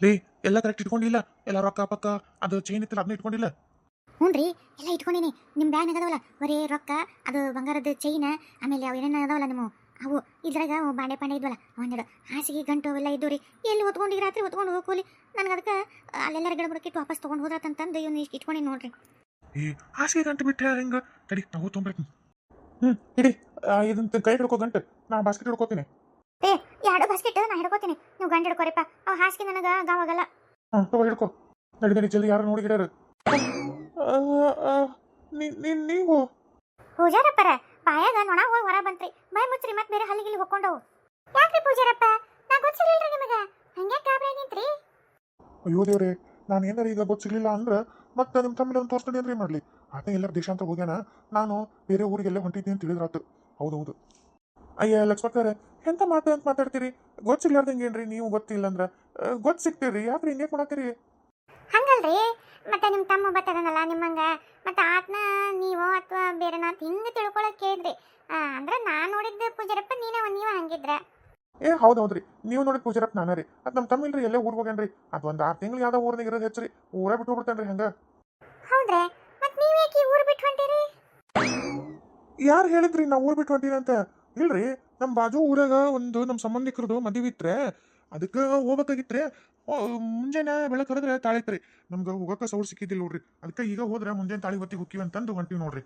ಲೇ ಎಲ್ಲ ಕರೆಕ್ಟ್ ಇಟ್ಕೊಂಡಿಲ್ಲ. ಎಲ್ಲ ರೊಕ್ಕ ಪಕ್ಕ ಅದು ಚೈನ್ ಇತ್ತಲ್ಲ ಅದನ್ನ ಇಟ್ಕೊಂಡಿಲ್ಲ. ಹ್ಞೂ ರೀ ಎಲ್ಲ ಇಟ್ಕೊಂಡಿನಿ. ನಿಮ್ಮ ಬ್ಯಾನ್ ಅದಾವಲ್ಲ ಬರೀ ರೊಕ್ಕ ಅದು ಬಂಗಾರದ ಚೈನ್ ಆಮೇಲೆ ಅವು ಏನೇನು ಅದಾವಲ್ಲ ನಿಮ್ಮ ಅವು ಇದ್ರಾಗ ಅವು ಬಾಂಡೆ ಪಾಂಡೆ ಇದ್ವಲ್ಲ ಒಂದೆರಡು ಹಾಸಿಗೆ ಗಂಟು ಅವೆಲ್ಲ ಇದ್ದು ರೀ. ಎಲ್ಲಿ ಹೊತ್ಕೊಂಡು ರಾತ್ರಿ ಹೊತ್ಕೊಂಡು ಹೋಗೋಲಿ ನನಗೆ ಅದಕ್ಕೆ ಅಲ್ಲೆಲ್ಲರ ಗಿಡಬಡಕ್ಕಿಟ್ಟು ವಾಪಸ್ ತೊಗೊಂಡು ಹೋದ್ರಂತಂದು ಇವ್ನು ಇಷ್ಟು ಇಟ್ಕೊಂಡಿ ನೋಡ್ರಿ. ಈ ಹಾಸಿಗೆ ಗಂಟು ಬಿಟ್ಟೆ ಹೆಂಗ? ತಡಿ ನಾವು ತೊಗೊಂಬರ್ತೀನಿ ಹ್ಞೂ ಇಡಿ ಇದನ್ನ ಕೈ ಹಿಡ್ಕೋ ಗಂಟು. ನಾ ಬಾಸ್ಕೆಟ್ ಹಿಡ್ಕೋತೀನಿ. ಏ ಎರಡು ಬಾಸ್ಕೆಟ್ ನಾ ಹಿಡ್ಕೋತೀನಿ. ನೀವು ಗಂಡ ಹಿಡ್ಕೋರಿಪ್ಪ ಅವ್ ಹಾಸಿಗೆ ನನಗೆ ಗಾವಾಗಲ್ಲ ಹಾಂ ತಗೋ ಹಿಡ್ಕೋ. ನಡಿ ನಡಿ ಜಲ್ದಿ ಯಾರು ನೋಡಿ ಗಿಡರು ನೀವು? ಪೂಜಾರಪ್ಪರ ಬಾಯಾಗ ನೊಣ ಹೋಗಿ ಹೊರ ಬಂತ್ರಿ. ಬಾಯ್ ಮುಚ್ಚ್ರಿ ಮತ್ತೆ ಬೇರೆ ಹಲ್ಲಿಗಿಲ್ಲಿ ಹೊಕ್ಕೊಂಡವು. ಯಾಕ್ರಿ ಪೂಜಾರಪ್ಪ? ನಾ ಗೊತ್ತಿರಲಿಲ್ಲ ನಿಮಗೆ. ಹಂಗೆ ಗಾಬರಿ ನಿಂತ್ರಿ? ಅಯ್ಯೋ ದೇವ್ರೆ ನಾನು ಏನಾರ ಈಗ ಗೊತ್ತು ಸಿಗ್ಲಿಲ್ಲ ಅಂದ್ರೆ ಮತ್ತೆ ನಿಮ್ಮ ತಮ್ಮನ ತೋರಿಸ್ತೀನಿ ಅಂದ್ರೆ ಮಾಡಲಿ? ಆತ ಎಲ್ಲರ ದೇಶಾಂತರ ಹೋಗ್ಯಾನ. ನಾನು ಬೇರೆ ಊರಿಗೆಲ್ಲ ಹೊಂಟಿದ್ದೀನಿ ಅಂತ ತಿಳಿದ್ರಾತು ಹೌದೌದು ಅಯ್ಯ ಲಕ್ಷ್ಮಕ್ಕರೆ ಎಂತ ಮಾತು ಅಂತ ಮಾತಾಡ್ತೀರಿ? ಗೊತ್ತು ಸಿಗ್ಲಾರ್ದಂಗೆ ಏನ್ರಿ ನೀವು ಗೊತ್ತಿಲ್ಲ ಅಂದ್ರೆ ಗೊತ್ತು ಸಿಗ್ತೀರಿ ಯಾಕ್ರಿ ಹಿಂಗೆ ಮಾಡತ್ತೀರಿ ಹಂಗಲ್ರಿ ಮತ್ತೆ ನಿಮ್ಮ ತಮ್ಮ ಬತ್ತದನಲ್ಲ ನಿಮ್ಮಂಗ ಮತ್ತೆ ಆತ್ನ ನೀವು ಅಥವಾ ಬೇರೆ ಅಂತ ಹಿಂಗೆ ತಿಳ್ಕೊಳಕ್ ಕೇಳಿದ್ರಿ. ಅಂದ್ರೆ ನಾ ನೋಡಿದ್ದ ಪೂಜಾರಪ್ಪ ನೀನೇ ನೀವ ಹಂಗಿದ್ರ. ಏ ಹೌದು ಹೌದ್ರಿ ನೀವು ನೋಡಿ ಪೂಜಾರಪ್ಪ ನಾನೇ ರೀ ಅದು ನಮ್ಮ ತಮ್ಮ ಇಲ್ರಿ ಎಲ್ಲೇ ಊರಿಗೆ ಹೋಗ್ಯಾನ್ರಿ. ಅದು ಒಂದು ಆರು ತಿಂಗಳು ಯಾವ್ದೋ ಊರ್ನಾಗ ಇರೋದು ಹೆಚ್ಚು ರೀ ಊರೇ ಬಿಟ್ಟು ಬಿಡ್ತಾನೆ ರೀ ಹಂಗೆ. ಹೌದ್ರೆ ಮತ್ ಯಾಕೆ ಊರ್ ಬಿಟ್ಟು ಹೊಂಟಿರಿ? ಯಾರು ಹೇಳಿದ್ರಿ ನಾವು ಊರ್ ಬಿಟ್ಟು ಹೊಂಟೀನಿ ಅಂತ? ಇಲ್ರಿ ನಮ್ಮ ಬಾಜು ಊರಾಗ ಒಂದು ನಮ್ಮ ಸಂಬಂಧಿಕರದು ಮದುವೆ ಇತ್ರೆ ಅದಕ್ಕೆ ಹೋಗ್ಬೇಕಾಗಿತ್ರಿ. ಮುಂಜಾನೆ ಬೆಳಗ್ಗೆ ಕರೆದ್ರೆ ತಾಳಿತ್ರಿ ನಮ್ಗೆ ಹೋಗಕ್ಕೆ ಸೌರ್ ಸಿಕ್ಕಿದ್ದಿಲ್ಲ ನೋಡ್ರಿ. ಅದಕ್ಕೆ ಈಗ ಹೋದ್ರೆ ಮುಂಜಾನೆ ತಾಳಿ ಹೊತ್ತಿಗೆ ಹುಕ್ಕಿವಿ ಅಂತಂದು ಹೊಂಟಿವಿ ನೋಡ್ರಿ.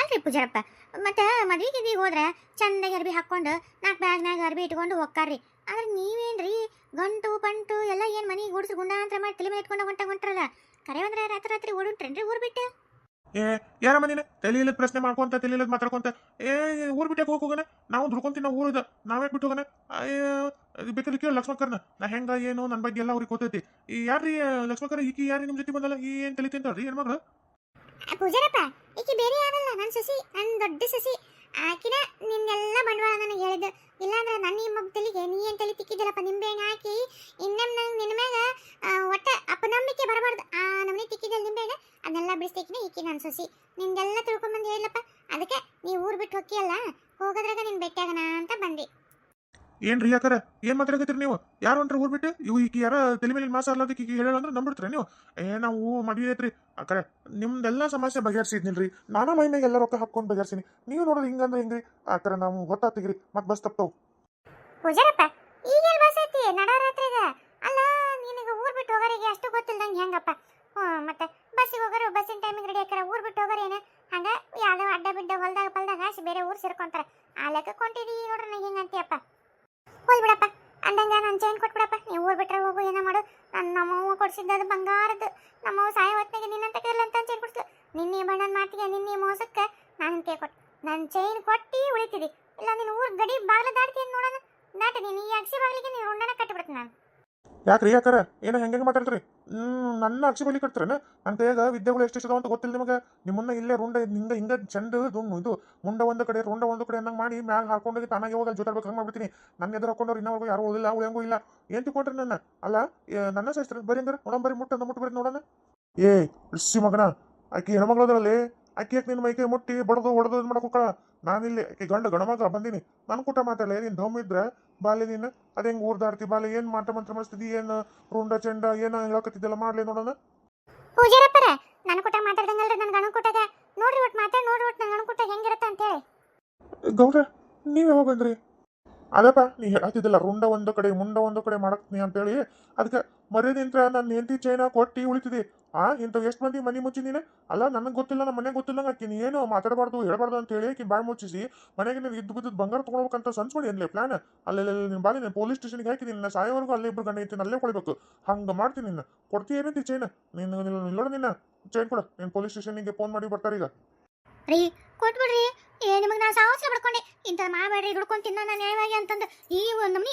ಅಲ್ರಿ ಪೂಜಾರಪ್ಪ, ಮತ್ತೆ ಮದ್ವೆ ಇದೀಗ ಹೋದ್ರೆ ಚಂದಾಗಿ ಅರ್ಬಿ ಹಾಕೊಂಡು ನಾಲ್ಕು ಬ್ಯಾಗ್ನಾಗ ಅರ್ಬಿ ಇಟ್ಕೊಂಡು ಹೋಗ್ತಾರ್ರಿ ಆದ್ರೆ ನೀವೇನ್ರಿ ಗಂಟು, ಪಂಟು, ಎಲ್ಲ ಏನು ಮನೆಗೆ ಗುಡಿಸಿ ಗುಂಡಾಂತರ ಮಾಡಿ ತಲೆ ಮೇಲೆ ಇಟ್ಕೊಂಡು ಹೊಂಟ ಹೊಂಟ್ರಲ್ಲ? ಕರೆ ಬಂದ್ರೆ ರಾತ್ರಿ ರಾತ್ರಿ ಓಡುಂಟ್ರೇನ್ರಿ ಊರ್ ಬಿಟ್ಟು? ಏ ಯಾರ ಮನೇನೆ ತಲೆ ಇಲ್ಲದ ಪ್ರಶ್ನೆ ಮಾಡ್ಕೊಂತ ತಲೆ ಇಲ್ಲದ ಮಾತಾಡ್ಕೊಂತ. ಏ, ಊರ್ ಬಿಟ್ಟೆ ಹೋಗಿ ಹೋಗೋಣ? ನಾವು ದುಡ್ಕೊಂತೀನಿ ನಾವು ಊರಿದ. ನಾವೇ ಬಿಟ್ಟು ಹೋಗೋಣ? ಬೇಕಾದ್ರೆ ಕೇಳಿ ಲಕ್ಷ್ಮಕರ್ನ ನಾ ಹೆಂಗ, ಏನು ನನ್ನ ಬಗ್ಗೆ ಎಲ್ಲ ಅವ್ರಿಗೆ ಗೊತ್ತೈತಿ. ಈ ಯಾರ್ರಿ ಲಕ್ಷ್ಮಕ್ಕರ ಈಕಿ ಯಾರಿ ನಿಮ್ಮ ಜೊತೆ ಬಂದಲ್ಲ? ಈ ಏನು ತಲೆ ಏನು ಹೆಣ್ಮಗಳು? ಪೂಜಾರಪ್ಪ, ಈಕಿ ಬೇರೆ ಯಾರಲ್ಲ? ನನ್ನ ಸಸಿ ನನ್ನ ದೊಡ್ಡ ಸಸಿ. ಆಕಿನ ನಿನ್ನೆಲ್ಲ ಬಂಡವಾಳ ನನಗೆ ಹೇಳಿದ್ದು. ಇಲ್ಲಾಂದ್ರೆ ನನ್ನ ಮಗ್ ತಲೆಗೆ ನೀ ಏನು ತಲೆ ತಿಕ್ಕಿದ್ದಲ್ಲಪ್ಪ ನಿಂಬೆ ಹಾಕಿ ಇನ್ನೊಮ್ಮೆ ನಂಗೆ ನಿನ್ನ ಮ್ಯಾಗ ಆ, ಒಟ್ಟ ಅಪನಂಬಿಕೆ ಬರಬಾರ್ದು ಆ ನಮ್ಮನೆ ತಿಕ್ಕಿದ್ದಲ್ಲ ನಿಂಬೆ ಹಣ್ಣು ಅದನ್ನೆಲ್ಲ ಬಿಡಿಸ್ತಿಕ್ಕಿನ ಈಕಿ ನನ್ನ ಸಸಿ ನಿಂದೆಲ್ಲ ತಿಳ್ಕೊಂಬಂದು ಹೇಳಪ್ಪ ಅದಕ್ಕೆ ನೀ ಊರು ಬಿಟ್ಟು ಹೋಗಿಯಲ್ಲ ಹೋಗೋದ್ರಾಗ ನಿನ್ ಭೇಟಿಯಾಗಣ ಅಂತ ಬಂದೆ ಏನ್ರಿ ಯಾಕಾರ? ಏನ್ ಮಾತಾಡಕತ್ತೀರಿ ನೀವು? ಯಾರು ಹೊಂಟ್ರಿ ಊರ್ ಬಿಟ್ಟು? ಇವು ಈಕಿ ಯಾರ ತಲೆ ಮೇಲೆ ಮಾಸ ಅಲ್ಲದಕ್ಕೆ ಈಗ ಹೇಳ ಅಂದ್ರೆ ನಂಬಿಡ್ತೀರ ನೀವು? ಏ ನಾವು ಮದುವೆ ಐತ್ರಿ. ಅಕರೆ ನಿಮ್ದೆಲ್ಲ ಸಮಸ್ಯೆ ಬಗೆಹರಿಸಿದ್ನಿಲ್ರಿ. ನಾನಾ ಮೈ ಮೇಲೆ ಎಲ್ಲ ರೊಕ್ಕ ಹಾಕೊಂಡು ಬಗೆಹರಿಸಿನಿ. ನೀವು ನೋಡೋದು ಹಿಂಗಂದ್ರೆ ಹಿಂಗ್ರಿ? ಆಕರೆ ನಾವು ಗೊತ್ತಾತಿಗ್ರಿ ಮತ್ತೆ ಬಸ್ ತಪ್ತಾವ್ ಪೂಜಾರಪ್ಪ ಈಗೆಲ್ಲ ಬಸ್ ಐತಿ? ಅಲ್ಲ ನಿನಗೆ ಊರ್ ಬಿಟ್ಟು ಹೋಗೋರಿಗೆ ಅಷ್ಟು ಗೊತ್ತಿಲ್ದಂಗೆ ಹೆಂಗಪ್ಪ ಹ್ಞೂ ಮತ್ತೆ ಬಸ್ಸಿಗೆ ಹೋಗೋರು ಬಸ್ಸಿನ ಟೈಮಿಗೆ ರೆಡಿ ಆಕಾರ ಊರ್ ಬಿಟ್ಟು ಹೋಗೋರು ಏನ ಹಂಗ ಯಾವ್ದೋ ಅಡ್ಡ ಬಿಡ್ಡ ಹೊಲ್ದಾಗ ಪಲ್ದಾಗ ಹಾಸಿ ಬೇರೆ ಊರ್ ಸೇರ್ಕೊಂತಾರ ಆ ಲೆಕ್ಕ ಕೊಂಟಿದಿ ನೋಡ್ರಿ ನಾ ಹಿಂಗೆ ಅಂತೀಯಪ್ಪ ಹೋಲ್ ಬಿಡಪ್ಪ ಅಂದಂಗ ನಾನು ಚೈನ್ ಕೊಟ್ಬಿಡಪ್ಪ ನೀವು ಊರ್ ಬಿಟ್ರೆ ಹೋಗು, ಏನೋ ಮಾಡು. ನನ್ನ ನಮ್ಮವ್ವ ಕೊಡ್ಸಿದ್ದದು ಬಂಗಾರದ್ದು. ನಮ್ಮವ್ವ ಸಾಯ ಹೊತ್ತಿಗೆ ನಿನ್ನಂತ ಕೇಳಲ್ಲ ಅಂತ ಚೈನ್ ಕೊಡ್ತು ನಿನ್ನೆ ಬಣ್ಣನ ಮಾತಿಗೆ, ನಿನ್ನೆ ಮೋಸಕ್ಕೆ ನಾನು ಕೇ ಕೊಟ್ಟು ನನ್ನ ಚೈನ್ ಕೊಟ್ಟು ಉಳಿತಿದಿ. ಇಲ್ಲ, ನೀನು ಊರ್ ಗಡಿ ಬಾಗ್ಲ ದಾಟ್ತೀನಿ ನೋಡೋಣ. ದಾಟ, ನೀನು ಈ ಅಕ್ಷಿ ಬಾಗಿಲಿಗೆ ನೀನು ಉಂಡನ ಕಟ್ಟಿಬಿಡ್ತೀನಿ ನಾನು. ಯಾಕ್ರಿ ಯಾಕಾರ ಏನೋ ಹೆಂಗೆ ಮಾತಾಡ್ತೀರಿ? ಹ್ಮ್, ನನ್ನ ಅಕ್ಷಿ ಬಲಿ ಕಟ್ತೀರೇನ? ನನ್ನ ಕೈಯಾಗ ವಿದ್ಯೆಗಳು ಎಷ್ಟೆಷ್ಟು ಇಷ್ಟದ ಅಂತ ಗೊತ್ತಿಲ್ಲ ನಿಮಗೆ? ನಿಮ್ಮನ್ನ ಇಲ್ಲೇ ರುಂಡ ಹಿಂಗ ಹಿಂಗ ಚಂದ ದುಮ್- ಇದು, ಮುಂಡ ಒಂದು ಕಡೆ, ರುಂಡ ಒಂದು ಕಡೆ ಅನ್ನಂಗೆ ಮಾಡಿ ಮ್ಯಾಗ ಹಾಕೊಂಡೋಗಿ ತಾನಾಗಿ ಹೋಗಲ್ಲ ಜೊತೆ ಹಂಗೆ ಮಾಡ್ಬಿಡ್ತೀನಿ. ನನ್ನ ಎದುರು ಹಾಕೊಂಡವ್ರು ಇನ್ನವರೆಗೂ ಯಾರು ಉಳಿಲ್ಲ ಹೆಂಗೂ ಇಲ್ಲ. ಏನ್ ತಿಳ್ಕೊಂಡ್ರಿ ನನ್ನ? ಅಲ್ಲ ನನ್ನ ಸಹಿಸ್ತಾರೆ ಬರೀ ಅಂದ್ರೆ ನೋಡೋಣ ಬರೀ ಮುಟ್ಟ ಮುಟ್ಟು ಬರೀ ನೋಡೋಣ? ಏ ಋಷಿ ಮಗನ. ಆಕಿ ಹೆಣ್ಮಗಳದ್ರಲ್ಲಿ ಆಕೆ ಯಾಕೆ ನಿನ್ನ ಮೈಕೈ ಮುಟ್ಟಿ, ಬಡದು ಹೊಡೆದು ಇದು ನಾನಿಲ್ಲಿ ಈ ಗಂಡ ಗಣಮಗ ಬಂದೀನಿ. ನನ್ನ ಕೂಟ ಮಾತಾಡಲೇ? ನೀನು ದಮ್ ಇದ್ರೆ? ಬಾಲಿ ನೀನು? ಅದ ಹೆಂಗೆ ಊರ್ದಾಡ್ತಿ ಬಾಲಿ ಏನ್ ಮಾಟ ಮಂತ್ರ ಮಾಡಿಸ್ತಿದ್ದಿ ಏನ್ ರುಂಡ ಚೆಂಡ? ಏನ ಹೇಳಕತ್ತಿದ್ದಲ್ಲ ಮಾಡ್ಲಿ ನೋಡೋಣ. ಪೂಜಾರಪ್ಪರ ನನ್ನ ಕೂಟ ಮಾತಾಡ್ದಂಗಲ್ರಿ ನನ್ನ ಗಣ ಕೂಟಗ. ನೋಡ್ರಿ ಒಟ್ಟು ಮಾತಾಡಿ ನೋಡ್ರಿ ಒಟ್ಟು ನನ್ನ ಗಣ ಕೂಟ ಹೆಂಗಿರುತ್ತೆ ಅಂತೇಳಿ. ಗೌರ ನೀವು ಯಾವಾಗ ಬಂದ್ರಿ? ಅದಪ್ಪ, ನೀ ಹೇಳತ್ತಿದ್ದಿಲ್ಲ ರುಂಡ ಒಂದು ಕಡೆ, ಮುಂಡ ಒಂದು ಕಡೆ ಮಾಡಕ್ತೀನಿ ಅಂತೇಳಿ. ಅದಕ್ಕೆ ಮರ್ಯಾದಿಂತ್ರ ನನ್ನ ಹೆಂಡತಿ ಚೈನ ಕೊಟ್ಟಿ ಉಳಿತಿದಿ. ಆ, ಇಂಥವು ಎಷ್ಟು ಮಂದಿ ಮನೆ ಮುಚ್ಚಿ ನೀನು? ಅಲ್ಲ, ನನಗೆ ಗೊತ್ತಿಲ್ಲ ನಮ್ಮ ಮನೆಗೆ ಗೊತ್ತಿಲ್ಲ ನೀ ಏನು ಮಾತಾಡಬಾರ್ದು, ಹೇಳಬಾರ್ದು ಅಂತ ಹೇಳಿ ಆಕಿ ಬಾಯಿ ಮುಚ್ಚಿಸಿ. ಮನೆಗೆ ನೀನು ಇದ್ದು ಬಿದ್ದು ಬಂಗಾರ ತೊಗೊಳ್ಬೇಕಂತ ಸನ್ಸ್ ಮಾಡಿ ಪ್ಲಾನ್ ಅಲ್ಲೆಲ್ಲ ನಿನ್ನ ಬಾಲಿ ನೀನು ಪೊಲೀಸ್ ಸ್ಟೇಷನ್ಗೆ ಹಾಕಿ ನಿನ್ನ ಸಾಯೋವರೆಗೂ ಅಲ್ಲೇ ಇಬ್ಬರು ಗಂಡ ಐತಿ ಅಲ್ಲೇ ಕೊಡಬೇಕು ಹಂಗೆ ಮಾಡ್ತೀನಿ ನಿನ್ನ. ಕೊಡ್ತೀಯ ಏನಂತಿ ಚೈನ್ ನೀನು ನಿಲ್ಲೋಣ ನಿನ್ನ ಚೈನ್ ಕೊಡು. ನೀನು ಪೊಲೀಸ್ ಸ್ಟೇಷನ್ಗೆ ಫೋನ್ ಮಾಡಿ ಬರ್ತಾರೆ ಈಗ. ರೀ ಕೊಟ್ಬಿಡ್ರಿ ಏ, ನಿಮಗೆ ನಾನು ಸಾಹಸ ಪಡ್ಕೊಂಡೆ. ಇಂಥ ಮಾಡಬೇಡ್ರಿ, ಹಿಡ್ಕೊಂಡು ತಿನ್ನೋ ನಾನು ನ್ಯಾಯವಾಗಿ ಅಂತಂದು. ಈ ಒಂದು ನಮ್ನಿ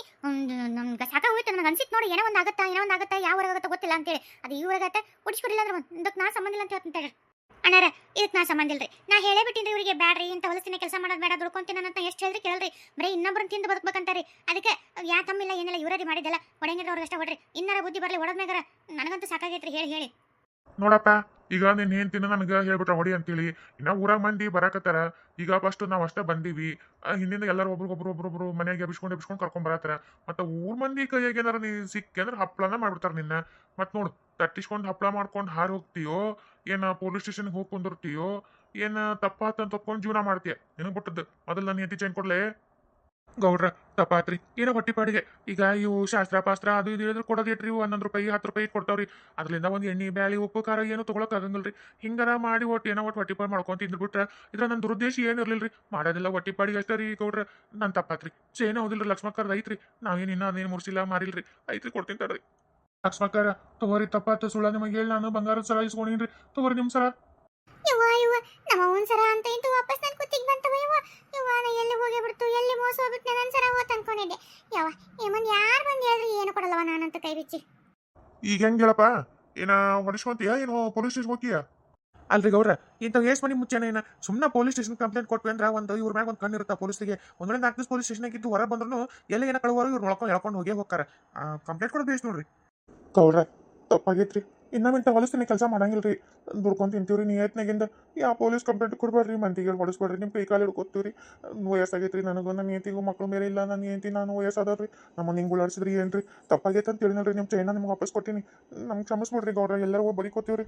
ನಮ್ಗೆ ಸಾಕ ಹೋಯ್ತು, ನನಗೆ ಅನ್ಸಿತ್ತು ನೋಡಿ, ಏನೋ ಒಂದು ಆಗುತ್ತಾ, ಏನೋ ಒಂದು ಆಗುತ್ತಾ, ಯಾವ ಊರಾಗತ್ತ ಗೊತ್ತಿಲ್ಲ ಅಂತೇಳಿ ಅದು ಈ ಊರಾಗತ್ತೆ ಉಡಿಸ್ಕೊಡಿಲ್ಲ ಅಂದ್ರೆ ಇದಕ್ಕೆ ನಾ ಸಂಬಂಧ ಇಲ್ಲ ಅಂತ ಹೇಳ್ತಂತೇಳಿ ಅಣ್ಣಾರ ಇದಕ್ಕೆ ನಾ ಸಂಬಂಧ ಇಲ್ರಿ. ನಾ ಹೇಳೇ ಬಿಟ್ಟಿನ್ರಿ ಇವರಿಗೆ, ಬ್ಯಾಡ್ರಿ, ಇಂಥ ಹೊಲಸಿನ ಕೆಲಸ ಮಾಡೋದು ಬೇಡ ದುಡ್ಕೊಂತೀನಿ ಅಂತ ಎಷ್ಟು ಹೇಳ್ರಿ ಕೇಳ್ರಿ. ಬರೀ ಇನ್ನೊಬ್ಬರನ್ನ ತಿಂದು ಬದುಕ್ಬೇಕಂತಾರಿ ಅದಕ್ಕೆ, ಯಾ ತಮ್ಮಿಲ್ಲ, ಏನಿಲ್ಲ ಇವರೇ ಮಾಡಿದ್ದಲ್ಲ ಹೊಡೆಂಗಿದ್ರೆ ಅವ್ರಿಗೆ ಅಷ್ಟೇ ಹೊಡ್ರಿ ಇನ್ನಾರ ಬುದ್ಧಿ ಬರಲಿ ಹೊಡೆದ್ಮ್ಯಾಗಾರ ನನಗಂತೂ ಸಾಕಾಗೈತ್ರಿ, ಹೇಳಿ ಹೇಳಿ. ನೋಡಪ್ಪ ಈಗ ನಿನ್ನ ಹೆಂಡ್ತಿನ ನನಗೆ ಹೇಳ್ಬಿಟ್ರ ಹೊಡಿ ಅಂತೇಳಿ. ಇನ್ನ ಊರಾಗ ಮಂದಿ ಬರಾಕತ್ತಾರ. ಈಗ ಫಸ್ಟ್ ನಾವು ಅಷ್ಟೇ ಬಂದೀವಿ. ಆ, ಹಿಂದಿಂದ ಒಬ್ರು ಒಬ್ರು ಒಬ್ರೊಬ್ರು ಮನೆಗೆ ಎಬ್ಸ್ಕೊಂಡು ಎಬ್ಸ್ಕೊಂಡು ಕರ್ಕೊಂಡ್ ಬರತ್ತಾರ. ಮತ್ತ ಊರ್ ಮಂದಿ ಕೈಯಾಗ ಏನಾರ ನೀ ಸಿಕ್ಕಿ ಅಂದ್ರೆ ಹಪ್ಳನ ಮಾಡ್ಬಿಡ್ತಾರ ನಿನ್ನ. ಮತ್ ನೋಡು ತಟ್ಟಿಸ್ಕೊಂಡು ಹಪ್ಳ ಮಾಡ್ಕೊಂಡು ಹಾರಿ ಹೋಗ್ತೀಯೋ? ಏನ ಪೊಲೀಸ್ ಸ್ಟೇಷನ್ಗೆ ಹೋಗಿ ಕುಂದಿರ್ತೀಯೋ? ಏನ ತಪ್ಪಾತಂತ ತಕ್ಕೊಂಡು ಜೀವನ ಮಾಡ್ತೀಯ? ನಿನಗ್ ಬಿಟ್ಟದ್ದು. ಮೊದಲು ನನ್ನ ಹೆಂಡತಿ ಚೈನ್ ಕೊಡ್ಲೇ? ಗೌಡ್ರ, ತಪ್ಪಾತ್ರಿ. ಏನೋ ಹೊಟ್ಟಿಪಾಡಿಗೆ ಈಗ ಇವು ಶಾಸ್ತ್ರ, ಪಾಸ್ತ್ರ ಅದು ಇದು ಹೇಳಿದ್ರೆ ಕೊಡೋದೇಟ್ರಿ ಇವು? ಹನ್ನೊಂದು ರೂಪಾಯಿ ಹತ್ತು ರೂಪಾಯಿ ಕೊಡ್ತಾವ್ರಿ. ಅದರಿಂದ ಒಂದು ಎಣ್ಣೆ, ಬ್ಯಾಳಿ, ಉಪ್ಪು, ಖಾರ ಏನು ತೊಗೊಳಕ್ ಆಗಂಗಿಲ್ರಿ. ಹಿಂಗಾರ ಮಾಡಿ ಒಟ್ಟು ಏನೋ ಒಟ್ಟು ಹೊಟ್ಟಿಪಾಡಿ ಮಾಡ್ಕೊಂತ ತಿಂದ್ಬಿಟ್ರೆ ಇದ್ರ ನನ್ನ ದುರುದ್ದೇಶ ಏನು ರೀ ಮಾಡೋದಿಲ್ಲ ಹೊಟ್ಟಿಪಾಡಿಗೆ ಅಷ್ಟೇ ರೀ ಗೌಡ್ರ. ನನ್ನ ತಪ್ಪಾತ್ರಿ. ಚೇನ ಹೌದಿಲ್ರಿ ಲಕ್ಷ್ಮಕ್ಕರ್ದು ಐತ್ರಿ ನಾವೇನು ಇನ್ನೂ ಅದೇನು ಮುರ್ಸಿಲ್ಲ, ಮಾರಿಲ್ರಿ. ಐತ್ರಿ ಕೊಡ್ತೀನಿ ತಡ್ರಿ. ಲಕ್ಷ್ಮಕ್ಕರ ತಗೋರಿ ತಪ್ಪಾತು ಸುಳ್ಳ ನಿಮಗೆ ಹೇಳಿ ನಾನು ಬಂಗಾರದ ಸರ ಇಸ್ಕೊಂಡಿನ್ರಿ. ತಗೋರಿ ನಿಮ್ಮ ಸರ. ಸರ ಅಂತ ವಾಪಸ್ ನನ್ನ ಕುತ್ತಿಗೆ ಬಂತವ ಯವ್ವ ಎಲ್ಲಿ ಹೋಗಿ ಬಿಡ್ತು ಎಲ್ಲಿ ಮೋಸ ಹೋಗ್ಬಿಟ್ಟು ನಾನು ಸರ ಹೋತ್ ಅನ್ಕೊಂಡಿದ್ದೆ. ಯಾವ ಏಮನ್ ಯಾರು ಬಂದು ಹೇಳಿದ್ರೆ ಏನು ಕೊಡಲ್ಲವ ನಾನಂತ ಕೈ ಬಿಚ್ಚಿ. ಈಗ ಹೆಂಗ್ ಹೇಳಪ್ಪ? ಏನ ಹೊಡಿಸ್ಕೊಂತೀಯ ಏನು ಪೊಲೀಸ್ ಸ್ಟೇಷನ್ ಹೋಗ್ತೀಯ? ಅಲ್ರಿ ಗೌರ ಇಂತ ಏಸ್ ಮನಿ ಮುಚ್ಚೇನ ಏನ? ಸುಮ್ಮನೆ ಪೊಲೀಸ್ ಸ್ಟೇಷನ್ ಕಂಪ್ಲೇಂಟ್ ಕೊಟ್ವಿ ಅಂದ್ರೆ ಒಂದು ಇವ್ರ ಮ್ಯಾಗ ಒಂದು ಕಣ್ಣು ಇರುತ್ತೆ ಪೊಲೀಸ್ಗೆ ಒಂದೊಂದು ನಾಲ್ಕು ದಿವಸ ಪೊಲೀಸ್ ಸ್ಟೇಷನ್ ಇದ್ದು ಹೊರ ಬಂದ್ರು ಎಲ್ಲ ಏನ ಕಳುವರು ಇವ್ರು ನೋಡ್ಕೊಂಡು ಹೇಳ್ಕೊಂಡು ಹೋಗಿ ಹೋಗ್ತಾರೆ. ಕಂಪ್ಲೇಂಟ್ ಕೊಡೋದು ಬೇಸ್ ನೋಡ್ರಿ. ಗೌರ ತಪ್ಪಾಗೈತ್ರಿ. ಇನ್ನ ಮಿಂಟ ಹೊಲಸ್ತೀನಿ ಕೆಲಸ ಮಾಡಂಗಿಲ್ರಿ. ದುಡ್ಕೊಂಡು ತಿಂತೀವ್ರಿ ನಿಯತ್ನಾಗಿಂದ ಯಾವ ಪೊಲೀಸ್ ಕಂಪ್ಲೇಂಟ್ ಕೊಡ್ಬೇಡ್ರಿ ಮಂದಿಗೆ ಹೊಡಿಸ್ಬೇಡ್ರಿ ನಿಮ್ಮ ಕೈ ಕಾಲು ಹಿಡ್ಕೊತೀವ್ರಿ. ವಯಸ್ಸಾಗೈತ್ರಿ ನನಗೂ ನನ್ನ ಹೆಂತಿಗೂ ಮಕ್ಳು ಮೇಲೆ ಇಲ್ಲ ನನ್ನ ಹೆಂತಿ ನಾನು ವಯಸ್ಸಾದವ್ರಿ. ನಮ್ಮನ್ನ ಹಿಂಗೆ ಉಳಾಡ್ಸಿದ್ರಿ ಏನ್ರಿ? ತಪ್ಪಾಗೈತೆ ಅಂತ ತಿಳಿನಲ್ರಿ ನಿಮ್ಮ ಚೈನ ನಿಮ್ಗೆ ವಾಪಸ್ ಕೊಟ್ಟಿನಿ. ನಮ್ಗೆ ಕ್ಷಮಿಸ್ಬಿಡ್ರಿ ಗೌಡ್ರ ಎಲ್ಲರೂ ಬರೀಕೋತೀವ್ರಿ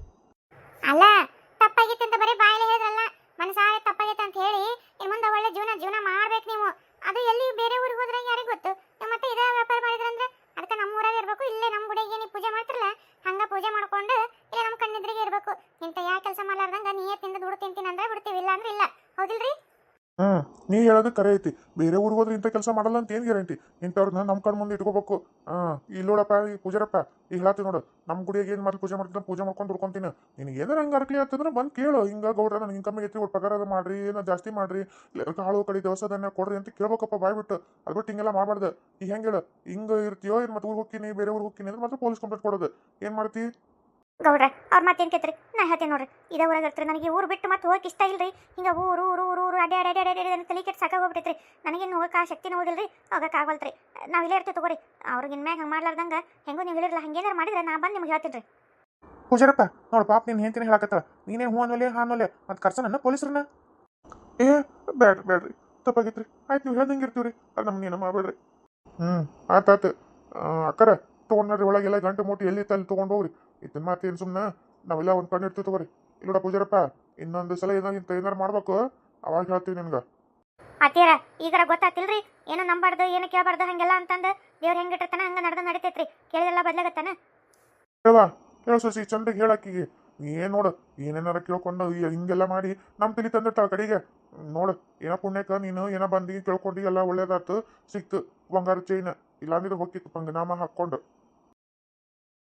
ಪೂಜೆ ಮಾಡ್ಕೊಂಡು ಇಲ್ಲ ನಮ್ಮ ಕಣ್ಣೆದ್ರಿಗೆ ಇರಬೇಕು. ಇಂಥ ಯಾವ ಕೆಲಸ ಮಾಡ್ಲಾರ್ದಂಗ ನಿಯತ್ತಿಂದ ದುಡ್ಡು ತಿಂತೀನಿ ಅಂದ್ರೆ ಬಿಡ್ತೀವಿ ಇಲ್ಲ ಅಂದ್ರೆ ಇಲ್ಲ ಹೌದಿಲ್ರಿ ಹ್ಮ್ ನೀ ಹೇಳೋದು ಕರೆ ಐತಿ. ಬೇರೆ ಊರಿಗೆ ಹೋದ್ರೆ ಇಂಥ ಕೆಲಸ ಮಾಡಲ್ಲ ಅಂತ ಏನು ಗ್ಯಾರಂಟಿ ಇಂಥವ್ರನ್ನ ನಮ್ಮ ಕಣ್ ಮುಂದೆ ಇಟ್ಕೋಬೇಕು. ಹಾಂ ಇಲ್ಲಿ ನೋಡಪ್ಪ ಈ ಪೂಜಾರಪ್ಪ, ಈಗ ಹೇಳ್ತೀನಿ ನೋಡು ನಮ್ಮ ಗುಡಿಯಾಗ ಏನು ಮಾಡಿ ಪೂಜೆ ಮಾಡ್ತೀನಿ ಪೂಜೆ ಮಾಡ್ಕೊಂಡು ದುಡ್ಕೊಂತೀನಿ. ನಿನಗೆ ಏನಾರ ಹಂಗೆ ಅರ್ಕಲಿ ಆಗ್ತದ್ರೆ ಬಂದು ಕೇಳು. ಹಿಂಗೆ ಗೌಡ್ರ ನನಗೆ ಇನ್ಕಮ್ ಐತಿ ಒಟ್ಟು ಪಗಾರ ಅದು ಮಾಡಿರಿ, ಏನೋ ಜಾಸ್ತಿ ಮಾಡಿರಿ ಕಾಳು ಕಡಿ ದವಸ ಧಾನ್ಯ ಕೊಡ್ರಿ ಅಂತ ಕೇಳ್ಬೇಕಪ್ಪ ಬಾಯ್ಬಿಟ್ಟು. ಅದು ಬಿಟ್ಟು ಹಿಂಗೆಲ್ಲ ಮಾಡಬಾರ್ದು. ಈಗ ಹೆಂಗೆ ಹೇಳು, ಹಿಂಗೆ ಇರ್ತೀಯೋ ಏನು ಮತ್ತೆ ಊರಿಗೆ ಹೋಗ್ತೀನಿ, ಬೇರೆ ಊರಿಗೆ ಹೋಗ್ತೀನಿ ಅಂದ್ರೆ ಮತ್ತೆ ಪೊಲೀಸ್ ಕಂಪ್ಲೇಂಟ್ ಕೊಡೋದು. ಏನು ಮಾಡ್ತಿ? ಗೌಡ್ರ, ಅವ್ರ ಏನು ಕೇಳ್ತೀರಿ? ನಾ ಹೇಳ್ತೇನೆ ನೋಡ್ರಿ. ಇದೇ ಊರಾಗ ಇರ್ತೀರಿ. ನನಗೆ ಊರು ಬಿಟ್ಟು ಮತ್ತೆ ಹೋಗಕ್ಕೆ ಇಷ್ಟ ಇಲ್ರಿ. ಹಿಂಗ ಊರು ಊರು ಊರು ಊರು ಅಡ್ಡೆ ಅಡ್ಡೆ ಅಡ್ಡೆ ಅಡ್ಡೆ ತಲೆ ಕೆಟ್ಟು ಸಾಕಾಗೋಗ್ಬಿಟ್ಟೈತ್ರಿ ನನಗೇನು ಹೋಗಕ್ಕೆ ಆ ಶಕ್ತಿನೂ ಹೋದಿಲ್ರಿ. ಹೋಗಕ್ಕೆ ಆಗವಲ್ತ್ರಿ. ನಾವು ಇಲ್ಲೇ ಇರ್ತೀವಿ ತಗೋರಿ. ಅವ್ರಿಗೆ ಇನ್ಮ್ಯಾಗ ಹಂಗೆ ಮಾಡ್ಲಾರ್ದಂಗೆ ಹೆಂಗೂ ನೀವು ಹೇಳಿರಲ್ಲ ಹಂಗೇನಾರು ಮಾಡಿದ್ರೆ ನಾ ಬಂದು ನಿಮ್ಗೆ ಹೇಳ್ತೀನಿ ರೀ ಪೂಜಾರಪ್ಪ ನೋಡು ಪಾಪ ನೀನು ಹೇಳ್ತೀನಿ ಹೇಳಕತ್ತಳ. ನೀನೇ ಹೂ ಅನ್ನೋಲೆ, ಹಾ ಅನ್ನೋಲೆ, ಮತ್ತೆ ಕರ್ಸನ ಪೊಲೀಸ್ರನ್ನ. ಏ ಬೇಡ್ರಿ ಬೇಡ್ರಿ ತಪ್ಪಾಗಿತ್ರಿ. ಆಯ್ತು, ನೀವು ಹೇಳ್ದಂಗೆ ಇರ್ತೀವಿ ರೀ ಅದು ನಮ್ಗೆ ಏನು ಮಾಡಬೇಡ್ರಿ. ಹ್ಞೂ ಆತಾತು ಅಕ್ಕರ ತೊಗೊಂಡ್ರಿ ಒಳಗೆಲ್ಲ ಗಂಟು ಮೂಟಿ ಎಲ್ಲಿ ತಲೆ ತೊಗೊಂಡು ಹೋಗ್ರಿ ಇದನ್ನ ಮಾಡ್ತೀನಿ ಸುಮ್ಮನೆ ನಾವೆಲ್ಲ ಒಂದು ಕಣ್ಣು ಇರ್ತೀವಿ ತಗೋರಿ. ಇಲ್ಲೋಡ ಪೂಜಾರಪ್ಪ ಇನ್ನೊಂದು ಸಲ ಏನಾರ ಇಂಥ ಏನಾರು ಮಾಡ್ಬೇಕು? ಅವಾಗ ಹೇಳ್ತೀವಿ ನಿನ್ಗೆ. ಅತ್ತೀರ ಈಗರ ಗೊತ್ತಾತಿಲ್ರಿ ಏನೋ ನಂಬಾರ್ದು ಏನೋ ಕೇಳಬಾರ್ದು ಹಂಗೆಲ್ಲ ಅಂತಂದು ದೇವ್ರು ಹೆಂಗೆ ಇಟ್ಟಿರ್ತಾನೆ ಹಂಗೆ ನಡೆದು ನಡೀತೈತ್ರಿ. ಕೇಳಿದೆಲ್ಲ ಬದ್ಲಾಗತ್ತಾನ? ಹೇಳ ಹೇಳ ಸಸಿ ಚಂದಗೆ ಹೇಳಕ್ಕಿಗೆ ಏನು ನೋಡು ಏನೇನಾರ ಕೇಳ್ಕೊಂಡು ಹಿಂಗೆಲ್ಲ ಮಾಡಿ ನಮ್ಮ ತಲೆ ತಂದಿರ್ತಾಳ ಕಡೆಗೆ. ನೋಡು ಏನೋ ಪುಣ್ಯಕ್ಕ ನೀನು ಏನೋ ಬಂದಿ ಕೇಳ್ಕೊಂಡು ಎಲ್ಲ ಒಳ್ಳೇದಾತು ಸಿಕ್ತು ಬಂಗಾರ ಚೈನ್ ಇಲ್ಲಾಂದ್ರೆ ಹೋಗಿತ್ತು ಪಂಗನಾಮ ಹಾಕ್ಕೊಂಡು.